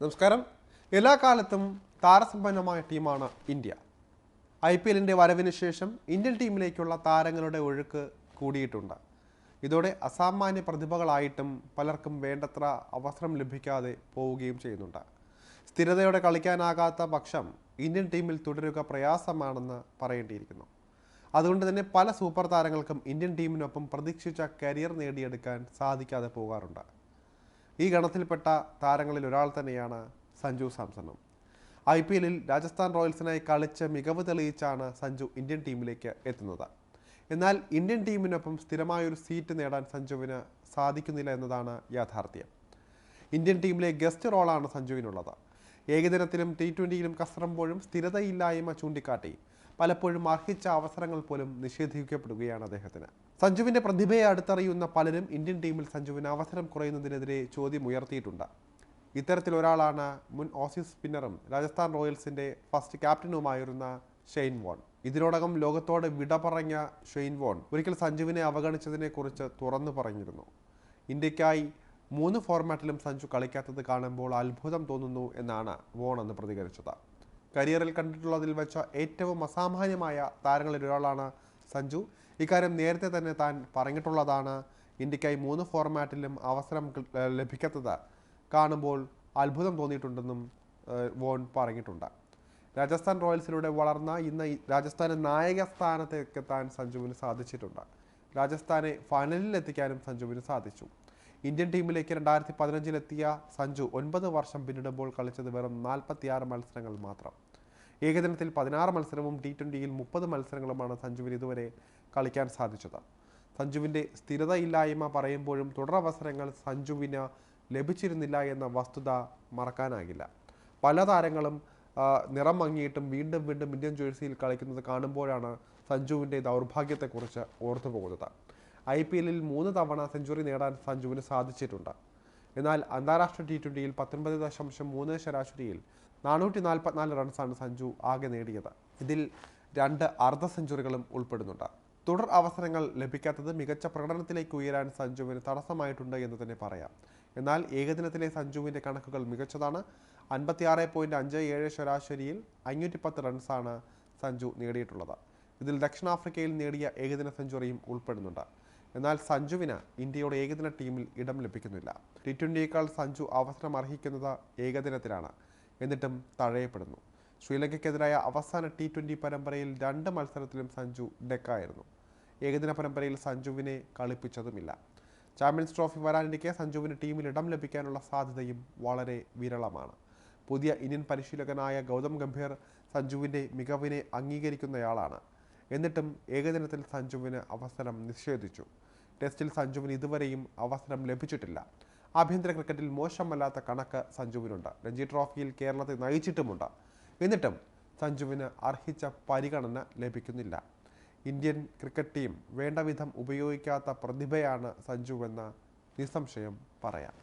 നമസ്കാരം. എല്ലാ കാലത്തും താരസമ്പന്നമായ ടീമാണ് ഇന്ത്യ. ഐ പി എല്ലിന്റെ വരവിന് ശേഷം ഇന്ത്യൻ ടീമിലേക്കുള്ള താരങ്ങളുടെ ഒഴുക്ക് കൂടിയിട്ടുണ്ട്. ഇതോടെ അസാമാന്യ പ്രതിഭകളായിട്ടും പലർക്കും വേണ്ടത്ര അവസരം ലഭിക്കാതെ പോവുകയും ചെയ്യുന്നുണ്ട്. സ്ഥിരതയോടെ കളിക്കാനാകാത്ത പക്ഷം ഇന്ത്യൻ ടീമിൽ തുടരുക പ്രയാസമാണെന്ന് പറയേണ്ടിയിരിക്കുന്നു. അതുകൊണ്ട് തന്നെ പല സൂപ്പർ താരങ്ങൾക്കും ഇന്ത്യൻ ടീമിനൊപ്പം പ്രതീക്ഷിച്ച കരിയർ നേടിയെടുക്കാൻ സാധിക്കാതെ പോകാറുണ്ട്. ഈ ഗണത്തിൽപ്പെട്ട താരങ്ങളിൽ ഒരാൾ തന്നെയാണ് സഞ്ജു സാംസണും. ഐ പി എല്ലിൽ രാജസ്ഥാൻ റോയൽസിനായി കളിച്ച് മികവ് തെളിയിച്ചാണ് സഞ്ജു ഇന്ത്യൻ ടീമിലേക്ക് എത്തുന്നത്. എന്നാൽ ഇന്ത്യൻ ടീമിനൊപ്പം സ്ഥിരമായൊരു സീറ്റ് നേടാൻ സഞ്ജുവിന് സാധിക്കുന്നില്ല എന്നതാണ് യാഥാർത്ഥ്യം. ഇന്ത്യൻ ടീമിലെ ഗസ്റ്റ് റോളാണ് സഞ്ജുവിനുള്ളത്. ഏകദിനത്തിലും ടി ട്വന്റിയിലും കസറുമ്പോഴും സ്ഥിരതയില്ലായ്മ ചൂണ്ടിക്കാട്ടി. പലപ്പോഴും അർഹിച്ച അവസരങ്ങൾ പോലും നിഷേധിക്കപ്പെടുകയാണ് അദ്ദേഹത്തിന്. സഞ്ജുവിന്റെ പ്രതിഭയെ അടുത്തറിയുന്ന പലരും ഇന്ത്യൻ ടീമിൽ സഞ്ജുവിന് അവസരം കുറയുന്നതിനെതിരെ ചോദ്യം ഉയർത്തിയിട്ടുണ്ട്. ഇത്തരത്തിൽ ഒരാളാണ് മുൻ ഓസീസ് സ്പിന്നറും രാജസ്ഥാൻ റോയൽസിന്റെ ഫസ്റ്റ് ക്യാപ്റ്റനുമായിരുന്ന ഷെയ്ൻ വോൺ. ഇതിനോടകം ലോകത്തോട് വിട പറഞ്ഞ ഷെയ്ൻ വോൺ ഒരിക്കൽ സഞ്ജുവിനെ അവഗണിച്ചതിനെക്കുറിച്ച് തുറന്നു പറഞ്ഞിരുന്നു. ഇന്ത്യക്കായി മൂന്ന് ഫോർമാറ്റിലും സഞ്ജു കളിക്കാത്തത് കാണുമ്പോൾ അത്ഭുതം തോന്നുന്നു എന്നാണ് വോൺ അന്ന് പ്രതികരിച്ചത്. കരിയറിൽ കണ്ടിട്ടുള്ളതിൽ വെച്ച ഏറ്റവും അസാമാന്യമായ താരങ്ങളിൽ ഒരാളാണ് സഞ്ജു. ഇക്കാര്യം നേരത്തെ തന്നെ താൻ പറഞ്ഞിട്ടുള്ളതാണ് ഇന്ത്യക്കായി മൂന്ന് ഫോർമാറ്റിലും അവസരം ലഭിക്കാത്തത് കാണുമ്പോൾ അത്ഭുതം തോന്നിയിട്ടുണ്ടെന്നും വോൺ പറഞ്ഞിട്ടുണ്ട്. രാജസ്ഥാൻ റോയൽസിലൂടെ വളർന്ന ഇന്ന് രാജസ്ഥാന് നായക സ്ഥാനത്തേക്ക് എത്താൻ സഞ്ജുവിന് സാധിച്ചിട്ടുണ്ട്. രാജസ്ഥാനെ ഫൈനലിൽ എത്തിക്കാനും സഞ്ജുവിന് സാധിച്ചു. ഇന്ത്യൻ ടീമിലേക്ക് രണ്ടായിരത്തി പതിനഞ്ചിലെത്തിയ സഞ്ജു ഒൻപത് വർഷം പിന്നിടുമ്പോൾ കളിച്ചത് വെറും നാൽപ്പത്തിയാറ് മത്സരങ്ങൾ മാത്രം. ഏകദിനത്തിൽ പതിനാറ് മത്സരവും ടി ട്വന്റിയിൽ മുപ്പത് മത്സരങ്ങളുമാണ് സഞ്ജുവിന് ഇതുവരെ കളിക്കാൻ സാധിച്ചത്. സഞ്ജുവിന്റെ സ്ഥിരതയില്ലായ്മ പറയുമ്പോഴും തുടരവസരങ്ങൾ സഞ്ജുവിന് ലഭിച്ചിരുന്നില്ല എന്ന വസ്തുത മറക്കാനാകില്ല. പല താരങ്ങളും നിറം മങ്ങിയിട്ടും വീണ്ടും വീണ്ടും ഇന്ത്യൻ ജേഴ്സിയിൽ കളിക്കുന്നത് കാണുമ്പോഴാണ് സഞ്ജുവിന്റെ ദൗർഭാഗ്യത്തെക്കുറിച്ച് ഓർത്തു പോകുന്നത്. ഐ പി എല്ലിൽ മൂന്ന് തവണ സെഞ്ചുറി നേടാൻ സഞ്ജുവിന് സാധിച്ചിട്ടുണ്ട്. എന്നാൽ അന്താരാഷ്ട്ര ടി ട്വന്റിയിൽ പത്തൊൻപത് ദശാംശം മൂന്ന് ശരാശരിയിൽ നാനൂറ്റി നാൽപ്പത്തിനാല് റൺസാണ് സഞ്ജു ആകെ നേടിയത്. ഇതിൽ രണ്ട് അർദ്ധ സെഞ്ചുറികളും ഉൾപ്പെടുന്നുണ്ട്. തുടർ അവസരങ്ങൾ ലഭിക്കാത്തത് മികച്ച പ്രകടനത്തിലേക്ക് ഉയരാൻ സഞ്ജുവിന് തടസ്സമായിട്ടുണ്ട് എന്ന് തന്നെ പറയാം. എന്നാൽ ഏകദിനത്തിലെ സഞ്ജുവിന്റെ കണക്കുകൾ മികച്ചതാണ്. അൻപത്തിയാറ് പോയിന്റ് അഞ്ച് ഏഴ് ശരാശരിയിൽ അഞ്ഞൂറ്റി പത്ത് റൺസാണ് സഞ്ജു നേടിയിട്ടുള്ളത്. ഇതിൽ ദക്ഷിണാഫ്രിക്കയിൽ നേടിയ ഏകദിന സെഞ്ചുറിയും ഉൾപ്പെടുന്നുണ്ട്. എന്നാൽ സഞ്ജുവിന് ഇന്ത്യയുടെ ഏകദിന ടീമിൽ ഇടം ലഭിക്കുന്നില്ല. ടി ട്വന്റിയേക്കാൾ സഞ്ജു അവസരം അർഹിക്കുന്നത് ഏകദിനത്തിലാണ്. എന്നിട്ടും തഴയപ്പെടുന്നു. ശ്രീലങ്കയ്ക്കെതിരായ അവസാന ടി ട്വന്റി പരമ്പരയിൽ രണ്ട് മത്സരത്തിലും സഞ്ജു ഡെക്കായിരുന്നു. ഏകദിന പരമ്പരയിൽ സഞ്ജുവിനെ കളിപ്പിച്ചതുമില്ല. ചാമ്പ്യൻസ് ട്രോഫി വരാനിരിക്കെ സഞ്ജുവിന് ടീമിൽ ഇടം ലഭിക്കാനുള്ള സാധ്യതയും വളരെ വിരളമാണ്. പുതിയ ഇന്ത്യൻ പരിശീലകനായ ഗൗതം ഗംഭീർ സഞ്ജുവിന്റെ മികവിനെ അംഗീകരിക്കുന്നയാളാണ്. എന്നിട്ടും ഏകദിനത്തിൽ സഞ്ജുവിന് അവസരം നിഷേധിച്ചു. ടെസ്റ്റിൽ സഞ്ജുവിന് ഇതുവരെയും അവസരം ലഭിച്ചിട്ടില്ല. ആഭ്യന്തര ക്രിക്കറ്റിൽ മോശമല്ലാത്ത കണക്ക് സഞ്ജുവിനുണ്ട്. രഞ്ജി ട്രോഫിയിൽ കേരളത്തെ നയിച്ചിട്ടുമുണ്ട്. എന്നിട്ടും സഞ്ജുവിന് അർഹിച്ച പരിഗണന ലഭിക്കുന്നില്ല. ഇന്ത്യൻ ക്രിക്കറ്റ് ടീം വേണ്ടവിധം ഉപയോഗിക്കാത്ത പ്രതിഭയാണ് സഞ്ജുവെന്ന് നിസ്സംശയം പറയാം.